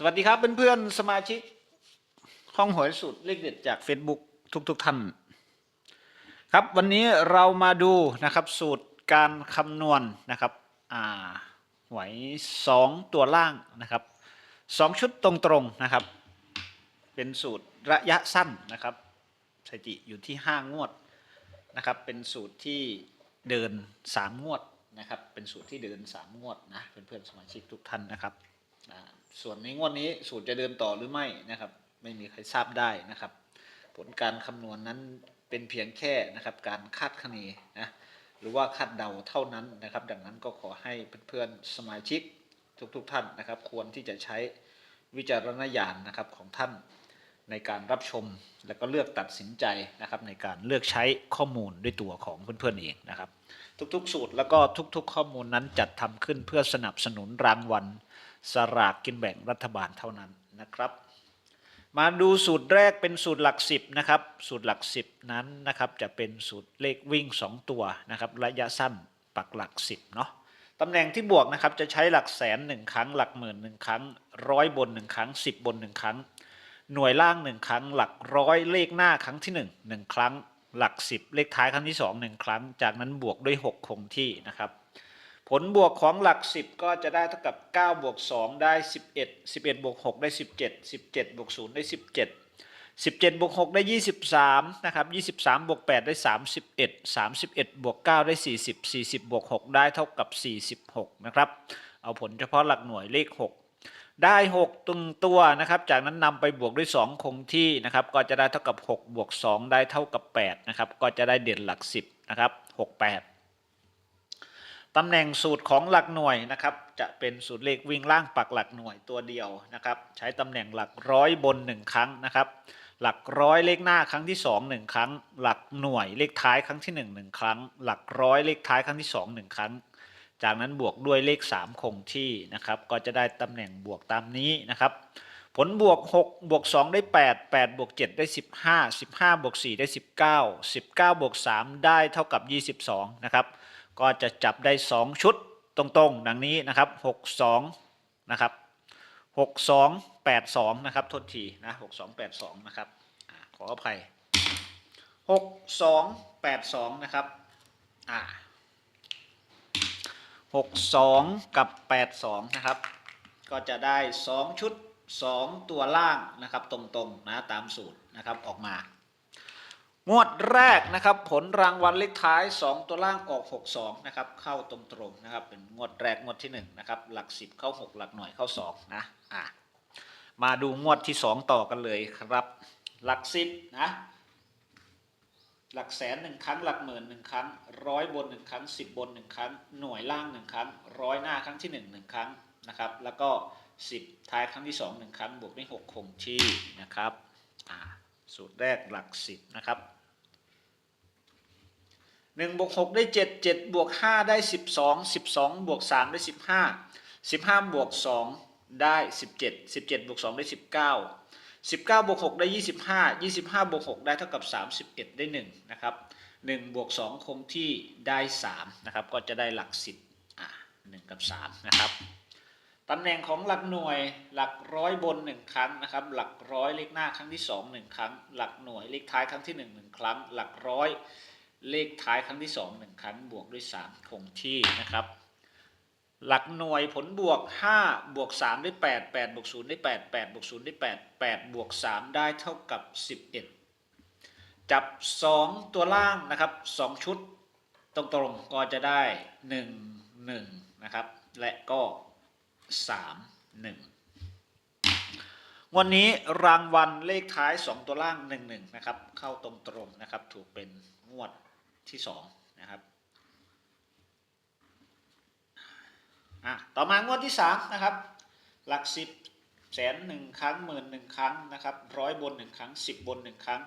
สวัสดีครับเพื่อนๆสมาชิก ห้องหวยสุดเลขเด็ดจาก Facebook ทุกๆทท่าน ครับวันนี้เรามาดูนะครับสูตรการคำนวณนะครับอ่าหวยสองตัวล่างนะครับสองชุดตรงๆนะครับ เป็นสูตรระยะสั้นนะครับสถิติอยู่ที่ 5 งวดนะครับ เป็นสูตรที่เดิน 3 งวดนะครับ เป็นสูตรที่เดิน 3 งวดนะเพื่อนๆสมาชิกทุกท่านนะครับ ส่วนในงวดนี้สูตรจะเดินต่อหรือไม่นะครับ ไม่มีใครทราบได้นะครับ ผลการคำนวณนั้นเป็นเพียงแค่นะครับ การคาดคะเนนะหรือว่าคาดเดาเท่านั้นนะครับ ดังนั้นก็ขอให้เพื่อนๆสมาชิกทุกๆท่านนะครับ ควรที่จะใช้วิจารณญาณนะครับของท่านในการรับชมและก็เลือกตัดสินใจนะครับ ในการเลือกใช้ข้อมูลด้วยตัวของเพื่อนๆเองนะครับ ทุกๆ สูตรแล้วก็ทุก ๆ ข้อมูลนั้นจัดทำขึ้นเพื่อสนับสนุนรางวัล สลากกินแบ่งรัฐบาลเท่านั้นนะครับ มาดูสูตรแรกเป็นสูตรหลักสิบนะครับสูตรหลักสิบนั้นนะครับจะเป็นสูตรเลขวิ่ง 2 ตัวนะครับระยะสั้นปักหลักสิบเนาะตำแหน่งที่บวกนะครับจะใช้หลักแสนหนึ่งครั้ง หลักหมื่นหนึ่งครั้งร้อยบนหนึ่งครั้งสิบบนหนึ่งครั้ง หน่วยล่างหนึ่งครั้ง หลักร้อยเลขหน้าครั้งที่หนึ่งหนึ่งครั้ง หลักสิบเลขท้ายครั้งที่สองหนึ่งครั้ง จากนั้นบวกด้วยหกคงที่นะครับ ผลบวกของหลัก 10 ก็จะได้เท่ากับ 9 บวก 2 ได้ 11 11 บวก 6 ได้ 17 17 บวก 0 ได้ 17 17 บวก 6 ได้ 23 นะครับ 23 บวก 8 ได้ 31 31 บวก 9 ได้ 40 40 บวก 6 ได้เท่ากับ 46 นะครับ เอาผลเฉพาะหลักหน่วยเลข 6 ได้ 6 ตึงตัวนะครับ จากนั้นนำไปบวกด้วย 2 คงที่นะครับ ก็จะได้เท่ากับ 6 บวก 2 ได้เท่ากับ 8 นะครับ ก็จะได้เด่นหลัก 10 นะครับ 6 8 ตำแหน่งสูตรของหลักหน่วยนะครับ จะเป็นสูตรเลขวิ่งล่างปักหลักหน่วยตัวเดียวนะครับ ใช้ตำแหน่งหลักร้อยบน 1 ครั้งนะครับ หลักร้อยเลขหน้าครั้งที่ 2 1 ครั้ง หลักหน่วยเลขท้ายครั้งที่ 1 1 ครั้ง หลักร้อยเลขท้ายครั้งที่ 2 1 ครั้ง จากนั้นบวกด้วยเลข 3 คงที่นะครับ ก็จะได้ตำแหน่งบวกตามนี้นะครับ ผลบวก6บวก2ได้ 8 8บวก7ได้ 15 15บวก4ได้ 19 19บวก3ได้เท่ากับ 22 นะครับ ก็จะจับได้ 2 ชุดตรงๆ ดังนี้นะครับ62นะครับ62 82นะครับโทษทีนะ62 82นะครับขออภัย62 82นะครับอ่า62 กับ 82นะครับ ก็จะได้ 2 ชุด 2 ตัวล่างนะครับตรงๆนะตามสูตรนะครับออกมา งวดแรกนะครับ ผลรางวัลเลขท้าย 2 ตัวล่างออก 62 นะครับ เข้าตรงๆนะครับ เป็นงวดแรกงวดที่1นะครับ หลัก 10 เข้า 6 หลักหน่วยเข้า 2 นะอะมาดูงวดที่ 2 ต่อกันเลยครับ หลัก 10 นะ หลักแสนหนึ่งครั้ง หลักหมื่นหนึ่งครั้งร้อยบนหนึ่งครั้งสิบบนหนึ่งครั้ง หน่วยล่างหนึ่งครั้ง ร้อยหน้าครั้งที่หนึ่งหนึ่งครั้งนะครับ แล้วก็สิบท้ายครั้งที่สองหนึ่งครั้ง บวกด้วยหกคงที่นะครับสูตรแรกหลักสิบนะครับ หนึ่งบวกหกได้เจ็ดเจ็ดบวกห้าได้สิบสองสิบสองบวกสามได้สิบห้าสิบห้าบวกสองได้สิบเจ็ดสิบเจ็ดบวกสองได้สิบเก้า19บเก้าบวก6ได้25 25บห้ายี่สิบห้าบวก6ได้เท่ากับ31ได้1นะครับ1บวก2คงที่ได้3นะครับ ก็จะได้หลัก10อะ1กับ3นะครับตำแหน่งของหลักหน่วยหลักร้อยบน 1 ครั้งนะครับ หลักร้อยเลขหน้าครั้งที่ 2 1 ครั้ง หลักหน่วยเลขท้ายครั้งที่ 1 1 ครั้ง หลักร้อย เลขท้ายครั้งที่2 1ครั้งบวกด้วย 3 คงที่นะครับ หลักหน่วยผลบวก 5 บวก 3 ได้ 8 8 บวก 0 ได้ 8 8 บวก 0 ได้ 8 8 บวก 3 ได้เท่ากับ 11 จับ 2 ตัวล่างนะครับ 2 ชุดตรงๆก็จะได้ 1 1 นะครับ และก็ 3 1วันนี้รางวัลเลขท้าย 2 ตัวล่าง 1 1 นะครับ เข้าตรงๆนะครับ ถูกเป็นงวด ที่2นะครับอะต่อมางวดที่สามนะครับ หลักสิบแสนหนึ่งครั้งหมื่นหนึ่งครั้งนะครับร้อยบนหนึ่งครั้งสิบบนหนึ่งครั้ง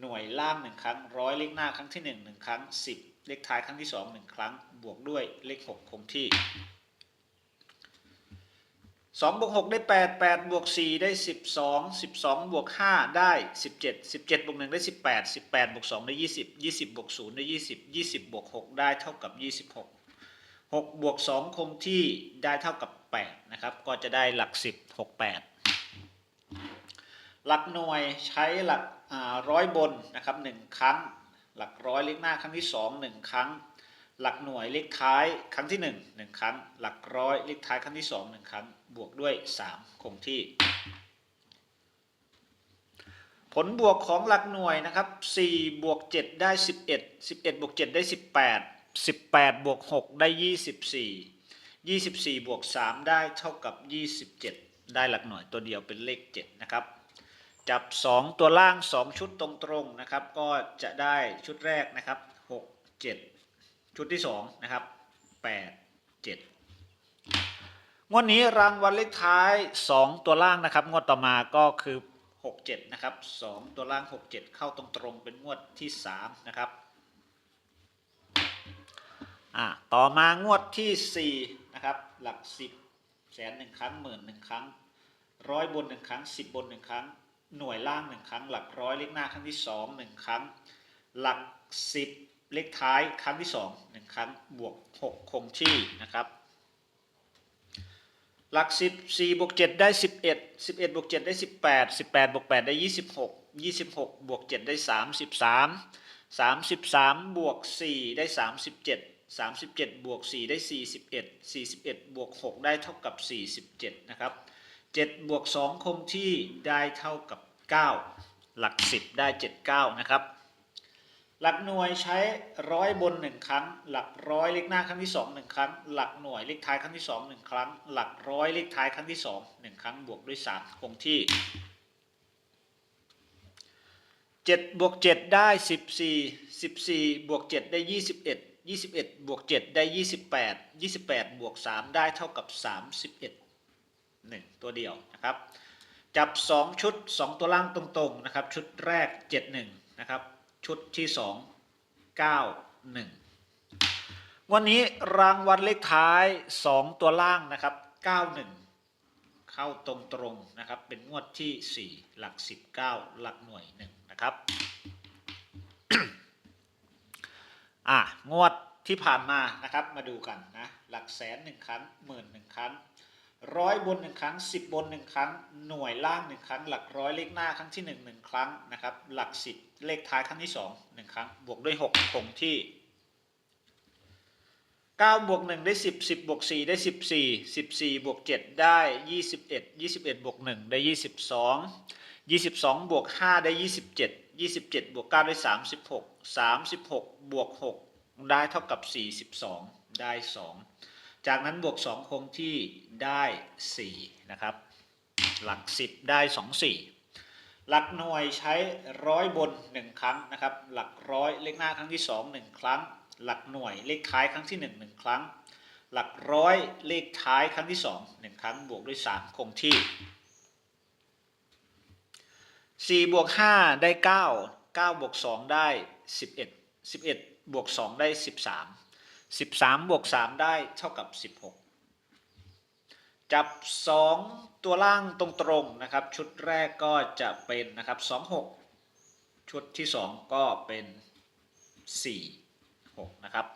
หน่วยล่างหนึ่งครั้งร้อยเลขหน้าครั้งที่หนึ่งหนึ่งครั้งสิบเลขท้ายครั้งที่สองหนึ่งครั้ง บวกด้วยเลขหกคงที่ สองบวกหกได้แปดแปดบวกสี่ได้สิบสองสิบสองบวกห้าได้สิบเจ็ดสิบเจ็ดบวกหนึ่งได้สิบแปดสิบแปดบวกสองได้ยี่สิบยี่สิบบวกศูนย์ได้ยี่สิบยี่สิบบวกหกได้เท่ากับยี่สิบหก6บวก2คงที่ได้เท่ากับ8นะครับ ก็จะได้หลัก10 6 8หลักหน่วยใช้หลักร้อยบนนะครับหนึ่งครั้ง หลักร้อยเลขหน้าครั้งที่สองหนึ่งครั้ง หลักหน่วยเลขท้ายครั้งที่หนึ่งหนึ่งครั้ง หลักร้อยเลขท้ายครั้งที่สองหนึ่งครั้ง บวกด้วยสามคงที่ ผลบวกของหลักหน่วยนะครับ4บวก7ได้ 11 11บวก7ได้ 18 18บวก6ได้ 24 24บวก3ได้เท่ากับ 27 ได้หลักหน่วยตัวเดียวเป็นเลข 7 นะครับจับ 2 ตัวล่าง 2 ชุดตรงๆนะครับ ก็จะได้ชุดแรกนะครับ 6 7 ชุดที่2นะครับ8 7งวดนี้รางวัลเลขท้าย 2 ตัวล่างนะครับ งวดต่อมาก็คือ 67 นะครับ 2 ตัวล่าง 67 เข้าตรงๆเป็นงวดที่ 3 นะครับอ่าต่อมางวดที่ 4 นะครับ หลัก 10 แสนหนึ่งครั้งหมื่นหนึ่งครั้งร้อยบนหนึ่งครั้ง 10 บนหนึ่งครั้ง หน่วยล่างหนึ่งครั้ง หลักร้อยเลขหน้าครั้งที่สองหนึ่งครั้ง หลัก 10 เลขท้ายครั้งที่สองหนึ่งครั้งบวก 6 คงที่นะครับ หลักสิบสี่บวกเจ็ดได้สิบเอ็ดสิบเอ็ดบวกเจ็ดได้สิบแปดสิบแปดบวกแปดได้ยี่สิบหกยี่สิบหกบวกเจ็ดได้สามสิบสามสามสิบสามบวกสี่ได้สามสิบเจ็ดสามสิบเจ็ดบวกสี่ได้สี่สิบเอ็ดสี่สิบเอ็ดบวกหกได้เท่ากับสี่สิบเจ็ดนะครับเจ็ดบวกสองคงที่ได้เท่ากับเก้าหลักสิบได้เจ็ดเก้านะครับ หลักหน่วยใช้ร้อยบนหนึ่งครั้ง หลักร้อยเลขหน้าครั้งที่สองหนึ่งครั้ง หลักหน่วยเลขท้ายครั้งที่สองหนึ่งครั้ง หลักร้อยเลขท้ายครั้งที่สองหนึ่งครั้งบวกด้วยสามคงที่เจ็ดบวกเจ็ดได้สิบสี่สิบสี่บวกเจ็ดได้ยี่สิบเอ็ดยี่สิบเอ็ดบวกเจ็ดได้ยี่สิบแปดยี่สิบแปดบวกสามได้เท่ากับสามสิบเอ็ดหนึ่งตัวเดียวนะครับ จับสองชุดสองตัวล่างตรงๆนะครับ ชุดแรกเจ็ดหนึ่งนะครับ ชุดที่สองเก้าหนึ่งวันนี้รางวัลเลขท้ายสองตัวล่างนะครับเก้าหนึ่งเข้าตรงตรงๆนะครับ เป็นงวดที่สี่หลักสิบเก้าหลักหน่วยหนึ่งนะครับอะงวดที่ผ่านมานะครับมาดูกันนะหลักแสนหนึ่งครั้งหมื่นหนึ่งครั้ง ร้อยบนหนึ่งครั้งสิบบนหนึ่งครั้ง หน่วยล่างหนึ่งครั้ง หลักร้อยเลขหน้าครั้งที่หนึ่งหนึ่งครั้งนะครับ หลักสิบเลขท้ายครั้งที่สองหนึ่งครั้ง บวกด้วยหกคงที่เก้าบวกหนึ่งได้สิบสิบบวกสี่ได้สิบสี่สิบสี่บวกเจ็ดได้ยี่สิบเอ็ดยี่สิบเอ็ดบวกหนึ่งได้ยี่สิบสองยี่สิบสองบวกห้าได้ยี่สิบเจ็ดยี่สิบเจ็ดบวกเก้าได้สามสิบหกสามสิบหกบวกหกได้เท่ากับสี่สิบสองได้สอง จากนั้นบวก 2 คงที่ได้ 4 นะครับ หลัก 10 ได้ 2 4 หลักหน่วยใช้ร้อยบน 1 ครั้งนะครับ หลักร้อยเลขหน้าครั้งที่ 2 1 ครั้ง หลักหน่วยเลขท้ายครั้งที่ 1 1 ครั้ง หลักร้อยเลขท้ายครั้งที่ 2 1 ครั้ง บวกด้วย 3 คงที่ 4 บวก 5 ได้ 9 9 บวก 2 ได้ 11 11 บวก 2 ได้ 13 13บวก3ได้เท่ากับ16จับ2ตัวล่างตรงๆนะครับ ชุดแรกก็จะเป็นนะครับ26ชุดที่2ก็เป็น4 6นะครับ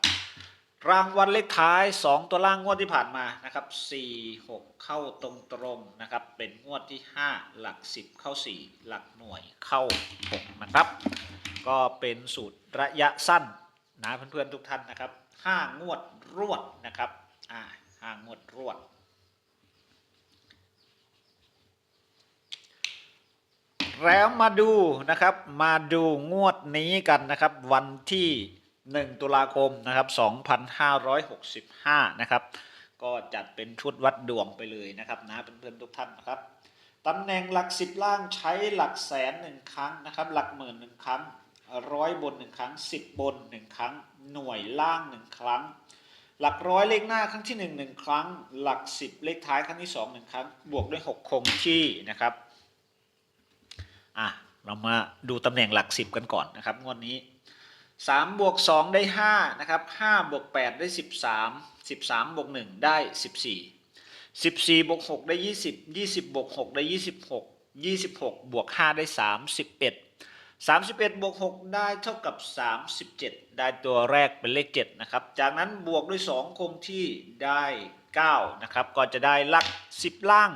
รางวัลเลขท้าย 2 ตัวล่างงวดที่ผ่านมานะครับ4 6 เข้าตรงๆนะครับ เป็นงวดที่ 5 หลัก 10 เข้า 4 หลักหน่วยเข้า 6 นะครับ ก็เป็นสูตรระยะสั้นนะเพื่อนๆทุกท่านนะครับ ห้างวดรวดนะครับอ่าห้างวดรวด แล้วมาดูนะครับ มาดูงวดนี้กันนะครับ วันที่ 1 ตุลาคมนะครับ 2565 นะครับ ก็จัดเป็นชุดวัดดวงไปเลยนะครับนะเพื่อนๆทุกท่านนะครับตำแหน่งหลักสิบล่างใช้หลักแสนหนึ่งครั้งนะครับ หลักหมื่นหนึ่งครั้ง ร้อยบนหนึ่งครั้งสิบบนหนึ่งครั้ง หน่วยล่างหนึ่งครั้ง หลักร้อยเลขหน้าครั้งที่หนึ่งหนึ่งครั้ง หลักสิบเลขท้ายครั้งที่สองหนึ่งครั้ง บวกด้วยหกคงที่นะครับอะเรามาดูตำแหน่งหลักสิบกันก่อนนะครับงวดนี้สามบวกสองได้ห้านะครับห้าบวกแปดได้สิบสามสิบสามบวกหนึ่งได้สิบสี่สิบสี่บวกหกได้ยี่สิบยี่สิบบวกหกได้ยี่สิบหกยี่สิบหกบวกห้าได้สามสิบเอ็ดสามิบเอ็ด บวกหกได้เท่ากับสามสิบเจ็ดได้ตัวแรกเป็นเลขเจ็ดนะครับ จากนั้นบวกด้วยสองคงที่ได้เก้านะครับ ก็จะได้หลักสิบล่าง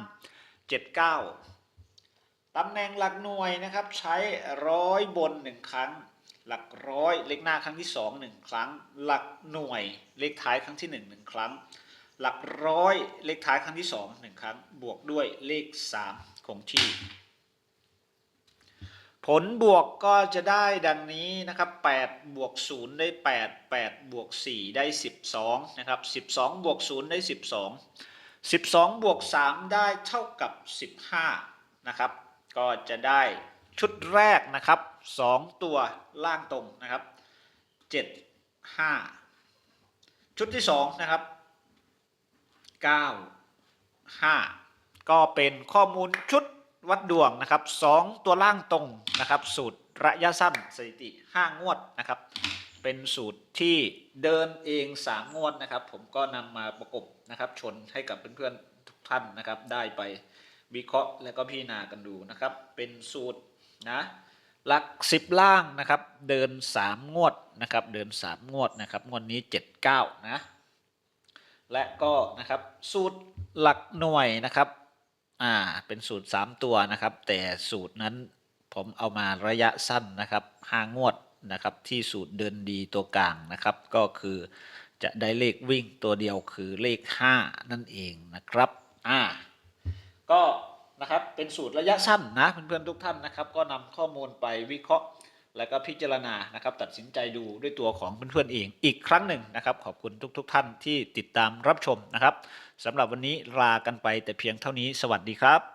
เจ็ดเก้าตำแหน่งหลักหน่วยนะครับ ใช้ร้อยบนหนึ่งครั้ง หลักร้อยเลขหน้าครั้งที่สองหนึ่งครั้ง หลักหน่วยเลขท้ายครั้งที่หนึ่งหนึ่งครั้ง หลักร้อยเลขท้ายครั้งที่สองหนึ่งครั้ง บวกด้วยเลขสามคงที่ ผลบวกก็จะได้ดังนี้นะครับ8บวก0ได้ 8 8บวก4ได้ 12นะครับ12บวก0ได้ 12 12บวก3ได้เท่ากับ 15นะครับ ก็จะได้ชุดแรกนะครับ 2 ตัวล่างตรงนะครับ 7 5 ชุดที่ 2 นะครับ 9 5 ก็เป็นข้อมูลชุด วัดดวงนะครับ2ตัวล่างตรงนะครับ สูตรระยะสั้นสถิติ 5 งวดนะครับ เป็นสูตรที่เดินเอง 3 งวดนะครับ ผมก็นำมาประกบนะครับ ชนให้กับเพื่อนๆทุกท่านนะครับ ได้ไปวิเคราะห์และก็พิจารณากันดูนะครับ เป็นสูตรนะหลัก 10 ล่างนะครับ เดิน 3 งวดนะครับ เดิน 3 งวดนะครับ งวดนี้ 79 นะ และก็นะครับสูตรหลักหน่วยนะครับ อ่าเป็นสูตร 3 ตัวนะครับ แต่สูตรนั้นผมเอามาระยะสั้นนะครับ5งวดนะครับที่สูตรเดินดีตัวกลางนะครับ ก็คือจะได้เลขวิ่งตัวเดียวคือเลข 5 นั่นเองนะครับอ่าก็นะครับเป็นสูตรระยะสั้นนะเพื่อนๆทุกท่านนะครับ ก็นำข้อมูลไปวิเคราะห์ แล้วก็พิจารณานะครับตัดสินใจดูด้วยตัวของเพื่อนๆเองอีกครั้งหนึ่งนะครับขอบคุณทุกๆท่านที่ติดตามรับชมนะครับสำหรับวันนี้ลากันไปแต่เพียงเท่านี้สวัสดีครับ